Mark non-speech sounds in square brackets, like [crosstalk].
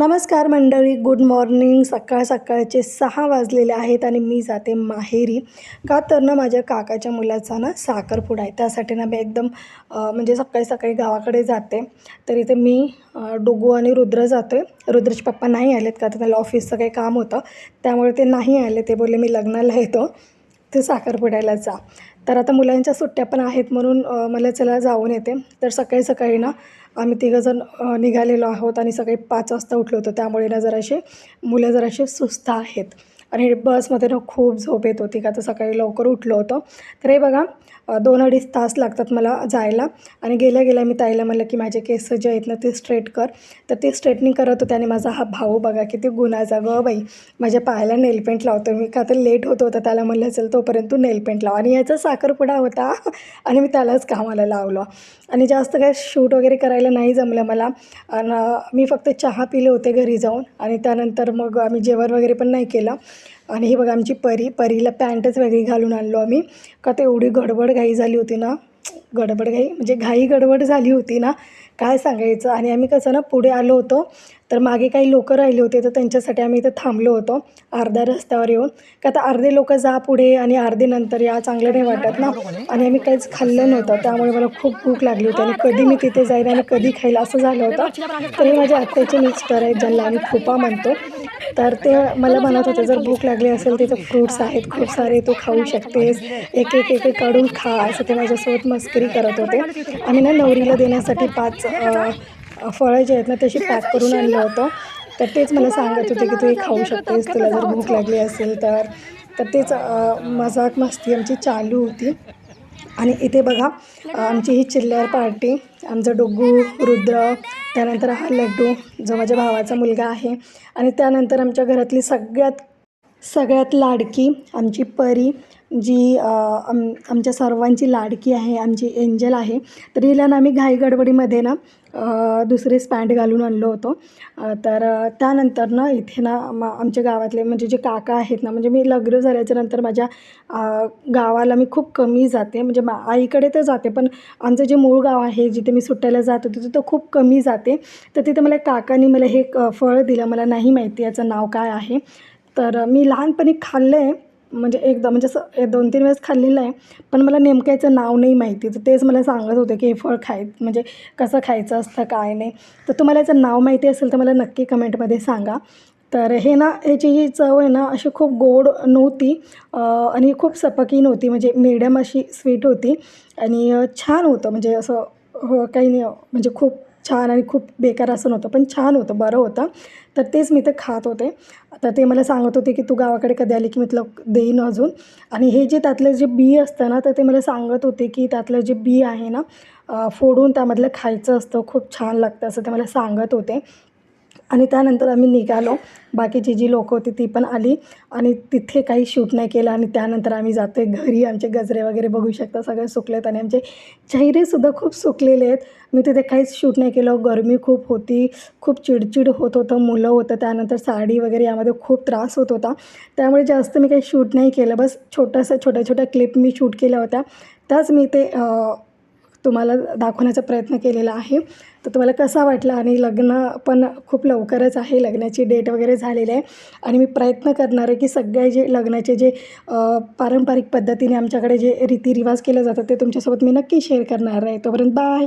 नमस्कार मंडळी good morning. सकाळ सकाळचे सहा वाजलेले आहेत आणि मी जाते माहेरी. का तर ना माझ्या काकाच्या मुलाचा ना साखरपुडा आहे. त्यासाठी ना मी एकदम म्हणजे सकाळी सकाळी गावाकडे जाते. तर इथे मी डोगू डुगू आणि रुद्र जातो आहे रुद्रचे पप्पा नाही आलेत का? तर त्याला ऑफिसचं काही काम होतं. त्यामुळे ते नाही आले. ते बोलले मी लग्नाला येतो. ते साखरपुड्याला जा. तर आता मुलांच्या सुट्ट्या पण आहेत म्हणून मला चला जाऊन येते. तर सकाळी सकाळी ना आम्ही तिघंजण निघालेलो आहोत आणि सकाळी पाच वाजता उठलो होतो. त्यामुळे ना जराशे मुलं जराशे सुस्त आहेत. आणि बसमध्ये ना खूप झोप येत होती. का तर सकाळी लवकर उठलो होतो. तर हे बघा दोन अडीच तास लागतात मला जायला. आणि गेल्या गेल्या मी ताईला म्हणलं की माझे केस जे आहेत ना ते स्ट्रेट कर. तर ते स्ट्रेटनिंग करत होते आणि माझा हा भाऊ बघा किती गुन्हाचा गं बाई माझ्या पायाला नेलपेंट लावतो मी का तर लेट होत होतं. त्याला म्हणलं चल तोपर्यंत तू नेलपेंट लाव. आणि याचा साखरपुडा होता. [laughs] आणि मी त्यालाच कामाला लावलं. आणि जास्त काय शूट वगैरे करायला नाही जमलं मला. आणि मी फक्त चहा पिले होते घरी जाऊन. आणि त्यानंतर मग आम्ही जेवण वगैरे पण नाही केलं. आणि ही बघा आमची परी परीला पॅन्टच वेगळी घालून आणलो आम्ही. का तर एवढी गडबड घाई झाली होती ना. गडबड घाई म्हणजे घाई गडबड झाली होती ना. काय सांगायचं? आणि आम्ही कसं ना पुढे आलो होतो. तर मागे काही लोकं राहिले होते तर त्यांच्यासाठी आम्ही इथं थांबलो होतो अर्ध्या रस्त्यावर येऊन. का तर अर्धे लोक जा पुढे आणि अर्धे नंतर या चांगलं नाही वाटत ना. आणि आम्ही काहीच खाल्लं नव्हतं. त्यामुळे मला खूप भूक लागली होती आणि कधी मी तिथे जाईन आणि कधी खाईल असं झालं होतं. तर हे माझ्या आत्ताचे मिस्टर आहेत ज्यांना आम्ही खूपा म्हणतो तर ते मला म्हणत होते जर भूक लागली असेल तिथं फ्रूट्स आहेत खूप सारे तू खाऊ शकतेस. एक एक एक काढून खा असं ते माझ्यासोबत मस्करी करत होते. आम्ही ना नवरीला देण्यासाठी पाच फळं जे आहेत ना तशी पॅक करून आणलं होतं. तर तेच मला सांगत होते की तू हे खाऊ शकतेस तुला जर भूक लागली असेल तर. तर तेच मजाक मस्ती आमची चालू होती. आणि इथे बघा आमची ही चिल्लर पार्टी आमचा डोगू रुद्र त्यानंतर हा लड्डू जो माझ्या भावाचा मुलगा आहे आणि त्यानंतर आमच्या घरातली सगळ्यात सगळ्यात लाडकी आमची परी जी आम आमच्या सर्वांची लाडकी आहे आमची एंजल आहे. तर हिला ना आम्ही घाई गडबडीमध्ये ना दुसरे स्पॅन्ट घालून आणलो होतो. तर त्यानंतर ना इथे ना म आमच्या गावातले म्हणजे जे काका आहेत ना म्हणजे मी लग्न झाल्याच्यानंतर माझ्या गावाला मी खूप कमी जाते. म्हणजे मा आईकडे तर जाते पण आमचं जे मूळ गाव आहे जिथे मी सुट्ट्याला जात होते तिथं खूप कमी जाते. तर तिथे मला काकानी मला हे फळ दिलं. मला नाही माहिती याचं नाव काय आहे. तर मी लहानपणी खाल्लं आहे म्हणजे एकदा म्हणजे असं दोन तीन वेळेस खाल्लेलं आहे पण मला नेमकं याचं नाव नाही माहिती. तर तेच मला सांगत होते की हे फळ खाय म्हणजे कसं खायचं असतं काय नाही. तर तुम्हाला याचं नाव माहिती असेल तर मला नक्की कमेंटमध्ये सांगा. तर हे ना ह्याची जी चव आहे ना अशी खूप गोड नव्हती आणि खूप सपकी नव्हती म्हणजे मीडियम अशी स्वीट होती आणि छान होतं. म्हणजे असं हो काही नाही म्हणजे खूप छान आणि खूप बेकार असं नव्हतं पण छान होतं बरं होतं. तर तेच मी ते खात होते. तर ते मला सांगत होते की तू गावाकडे कधी आली की मी तुला देईन अजून. आणि हे जे त्यातलं जे बी असतं ना तर ते मला सांगत होते की त्यातलं जे बी आहे ना फोडून त्यामधलं खायचं असतं खूप छान लागतं असं ते मला सांगत होते. आणि त्यानंतर आम्ही निघालो. बाकीची जी लोकं होती ती पण आली आणि तिथे काही शूट नाही केलं आणि त्यानंतर आम्ही जातो आहे घरी. आमचे गजरे वगैरे बघू शकता सगळे सुकलेत आणि आमचे चेहरेसुद्धा खूप सुकलेले आहेत. मी तिथे काहीच शूट नाही केलं. गरमी खूप होती खूप चिडचिड होत होतं मुलं होतं त्यानंतर साडी वगैरे यामध्ये खूप त्रास होत होता. त्यामुळे जास्त मी काही शूट नाही केलं. बस छोटंसं छोट्या छोट्या क्लिप मी शूट केल्या होत्या. त्याच मी ते तुम्हाला दाखवण्याचा प्रयत्न केलेला आहे. तर तुम्हाला कसा वाटला? आणि लग्न पण खूप लवकरच आहे. लग्नाची डेट वगैरे झालेली आहे. आणि मी प्रयत्न करणार आहे की सगळे जे लग्नाचे जे पारंपरिक पद्धतीने आमच्याकडे जे रीतिरिवाज केले जातात ते तुमच्यासोबत मी नक्की शेअर करणार आहे. तोपर्यंत बाय